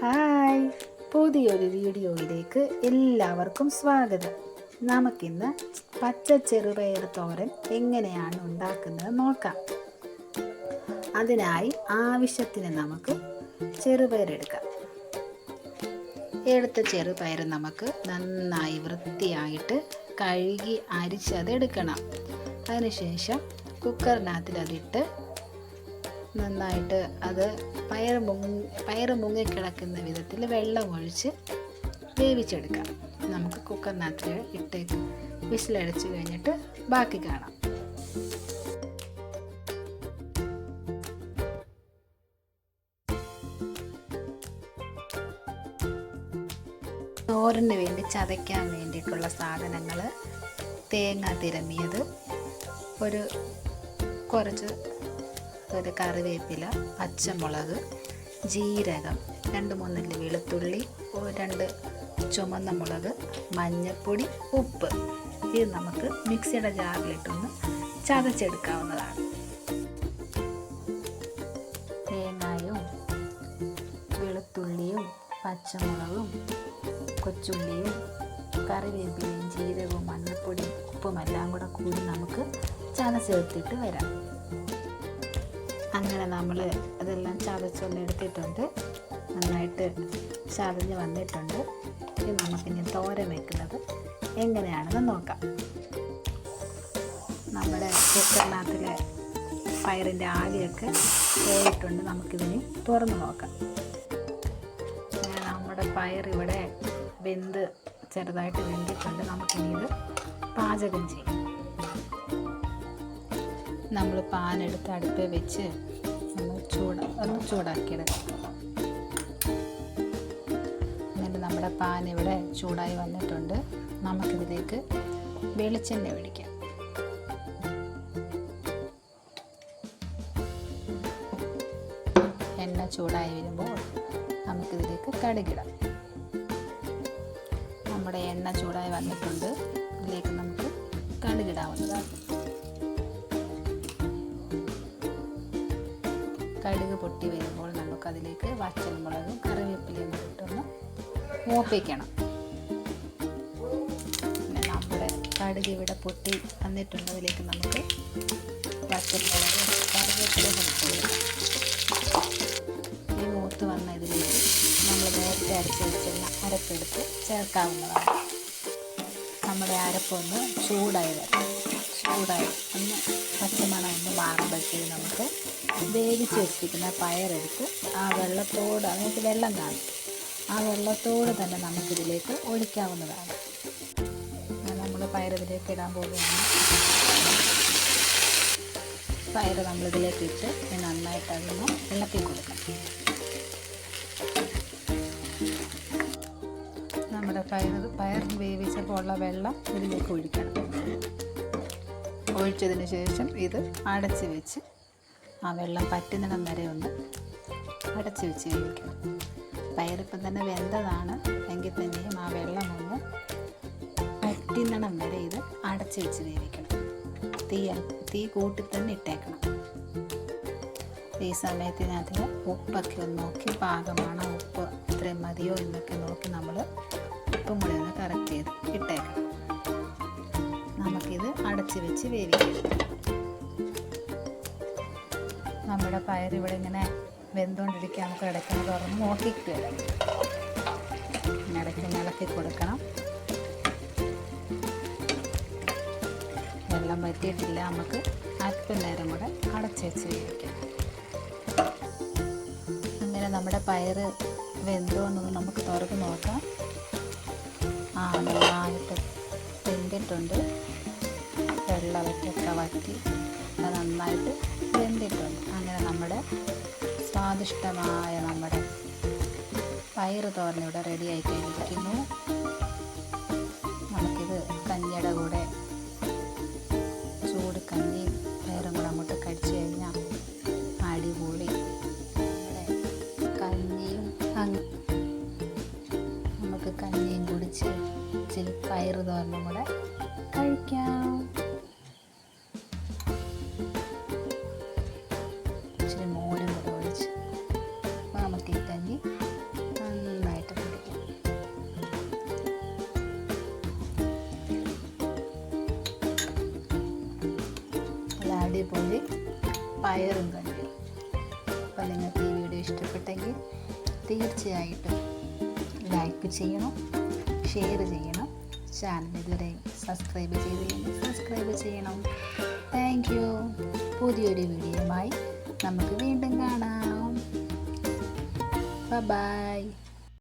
Hi. പുതിയൊരു വീഡിയോയിലേക്ക് എല്ലാവർക്കും സ്വാഗതം. നമുക്കിന്ന് പച്ച ചെറുപയർ തോരൻ എങ്ങനെയാണ് ഉണ്ടാക്കുന്നത് നോക്കാം. അതിനായി ആവശ്യത്തിന് നമുക്ക് ചെറുപയർ എടുക്കാം. എടുത്ത ചെറുപയർ നമുക്ക് നന്നായി വൃത്തിയായിട്ട് കഴുകി അരിച്ചതെടുക്കണം അതിനുശേഷം കുക്കറിനകത്തിൽ അതിട്ട് നന്നായിട്ട് അത് പയർ മുങ്ങി പയർ മുങ്ങിക്കിടക്കുന്ന വിധത്തിൽ വെള്ളം ഒഴിച്ച് വേവിച്ചെടുക്കാം. നമുക്ക് കുക്കറിനകത്ത് ഇട്ട് വിസിലടിച്ച് കഴിഞ്ഞിട്ട് ബാക്കി കാണാം. ചോറിന് വേണ്ടി ചതയ്ക്കാൻ വേണ്ടിയിട്ടുള്ള സാധനങ്ങൾ തേങ്ങ തിരമിയത് ഒരു കുറച്ച് ഒരു കറിവേപ്പില പച്ചമുളക് ജീരകം രണ്ട് മൂന്നല്ലി വെളുത്തുള്ളി രണ്ട് ചുമന്ന മുളക് മഞ്ഞൾപ്പൊടി ഉപ്പ്. ഇത് നമുക്ക് മിക്സിയുടെ ജാറിലിട്ടൊന്ന് ചതച്ചെടുക്കാവുന്നതാണ്. തേങ്ങയും വെളുത്തുള്ളിയും പച്ചമുളകും കൊച്ചുള്ളിയും കറിവേപ്പിലയും ജീരകവും മഞ്ഞൾപ്പൊടിയും ഉപ്പും എല്ലാം കൂടെ കൂടി നമുക്ക് ചതച്ചെടുത്തിട്ട് വരാം. അങ്ങനെ നമ്മൾ അതെല്ലാം ചതച്ചൊന്ന് എടുത്തിട്ടുണ്ട്. നന്നായിട്ട് ചതഞ്ഞ് വന്നിട്ടുണ്ട്. ഇനി നമുക്കിനി തോര വെക്കുന്നത് എങ്ങനെയാണെന്ന് നോക്കാം. നമ്മുടെ കുക്കറിനകത്തിലെ പയറിന്റെ ആവിയൊക്കെ പോയിട്ടുണ്ട്. നമുക്കിതിന് തുറന്ന് നോക്കാം. നമ്മുടെ പയർ ഇവിടെ വെന്ത് ചെറുതായിട്ട് വെന്തിട്ടുണ്ട്. നമുക്കിനി ഇത് പാചകം ചെയ്യാം. നമ്മൾ പാനെടുത്ത് അടുപ്പിൽ വെച്ച് നമ്മൾ ചൂട ഒന്ന് ചൂടാക്കിയെടുക്കാം. എന്നിട്ട് നമ്മുടെ പാൻ ഇവിടെ ചൂടായി വന്നിട്ടുണ്ട്. നമുക്കിതിലേക്ക് വെളിച്ചെണ്ണ ഒഴിക്കാം. എണ്ണ ചൂടായി വരുമ്പോൾ നമുക്കിതിലേക്ക് കടുകിടാം. നമ്മുടെ എണ്ണ ചൂടായി വന്നിട്ടുണ്ട്. ഇതിലേക്ക് നമുക്ക് കടുകിടാവുന്നതാണ്. കടുക് പൊട്ടി വരുമ്പോൾ നമുക്കതിലേക്ക് വച്ചൽമുളകും കറിവേപ്പിലയും ഇട്ടൊന്ന് മൂപ്പിക്കണം. പിന്നെ നമ്മുടെ കടുക് ഇവിടെ പൊട്ടി വന്നിട്ടുണ്ട്. നമുക്ക് വച്ചൽമുളകും ഈ മൂത്ത് വന്ന ഇതിലേക്ക് നമ്മൾ നേരത്തെ അരച്ച് വെച്ചിരുന്ന അരപ്പെടുത്ത് ചേർക്കാവുന്നതാണ്. നമ്മുടെ അരപ്പൊന്ന് ചൂടായി വരണം. ചൂടായി ഒന്ന് പച്ചമണം ഒന്ന് മാറുമ്പോഴത്തേക്ക് നമുക്ക് വേവിച്ച് വെച്ചിരിക്കുന്ന പയറെടുത്ത് ആ വെള്ളത്തോട് അതിനകത്ത് വെള്ളം കാണും. ആ വെള്ളത്തോട് തന്നെ നമുക്കിതിലേക്ക് ഒഴിക്കാവുന്നതാണ്. നമ്മൾ പയറിതിലേക്ക് ഇടാൻ പോവുകയാണ്. പയർ നമ്മളിതിലേക്ക് ഇട്ട് നന്നായിട്ട് അതിന് ഇളക്കി കൊടുക്കാം. നമ്മുടെ പയർ പയർ വേവിച്ചപ്പോൾ ഉള്ള വെള്ളം ഇതിലേക്ക് ഒഴിക്കണം. ഒഴിച്ചതിന് ശേഷം ഇത് അടച്ച് വെച്ച് ആ വെള്ളം പറ്റുന്നിടം വരെ ഒന്ന് അടച്ചു വെച്ച് കഴിക്കണം. പയറിപ്പം തന്നെ വെന്തതാണ്. എങ്കിൽ തന്നെയും ആ വെള്ളം ഒന്ന് പറ്റുന്നിടം വരെ ഇത് അടച്ചു വെച്ച് വേവിക്കണം. തീ തീ കൂട്ടി തന്നെ ഇട്ടേക്കണം. ഈ സമയത്തിനകത്തിൽ ഉപ്പൊക്കെ ഒന്ന് നോക്കി പാകമാണോ ഉപ്പ് ഇത്രയും മതിയോ എന്നൊക്കെ നോക്കി നമ്മൾ ഉപ്പും കൂടി ഒന്ന് കറക്റ്റ് ചെയ്ത് ഇട്ടേക്കണം. നമുക്കിത് അടച്ച് വെച്ച് വേവിക്കാം. നമ്മുടെ പയർ ഇവിടെ ഇങ്ങനെ വെന്തുകൊണ്ടിരിക്കുക നമുക്ക് ഇടയ്ക്ക് തുറന്ന് വരാം ഇടയ്ക്ക് ഇളക്കി കൊടുക്കണം. വെള്ളം വറ്റിയിട്ടില്ല. നമുക്ക് അല്പം നേരം കൂടെ അടച്ച് വെച്ച് അങ്ങനെ നമ്മുടെ പയർ വെന്തോ എന്നൊന്ന് നമുക്ക് തുറന്ന് നോക്കാം. ആ നന്നായിട്ട് വെന്തിട്ടുണ്ട്. വെള്ളമൊക്കെ വറ്റി. അത് നന്നായിട്ട് വെന്തിട്ടുണ്ട്. അങ്ങനെ നമ്മുടെ സ്വാദിഷ്ടമായ നമ്മുടെ പയറ് തോരൻ ഇവിടെ റെഡി ആയിക്കഴിഞ്ഞിരിക്കുന്നു നമുക്കിത് കഞ്ഞിയുടെ കൂടെ ചൂട് കഞ്ഞി പയറും കൂടെ അങ്ങോട്ട് കഴിച്ചു കഴിഞ്ഞാൽ അടിപൊളി. കഞ്ഞിയും നമുക്ക് കഞ്ഞിയും കുടിച്ച് ഇച്ചിരി പയറ് തോരനും കൂടെ കഴിക്കാം. പയറും കണ്ടു അപ്പോൾ നിങ്ങൾക്ക് ഈ വീഡിയോ ഇഷ്ടപ്പെട്ടെങ്കിൽ തീർച്ചയായിട്ടും ലൈക്ക് ചെയ്യണം ഷെയർ ചെയ്യണം. ചാനൽ ഇതുവരെ സബ്സ്ക്രൈബ് ചെയ്തില്ലെങ്കിൽ സബ്സ്ക്രൈബ് ചെയ്യണം. താങ്ക് യു പുതിയൊരു വീഡിയോയുമായി നമുക്ക് വീണ്ടും കാണാം. ബൈ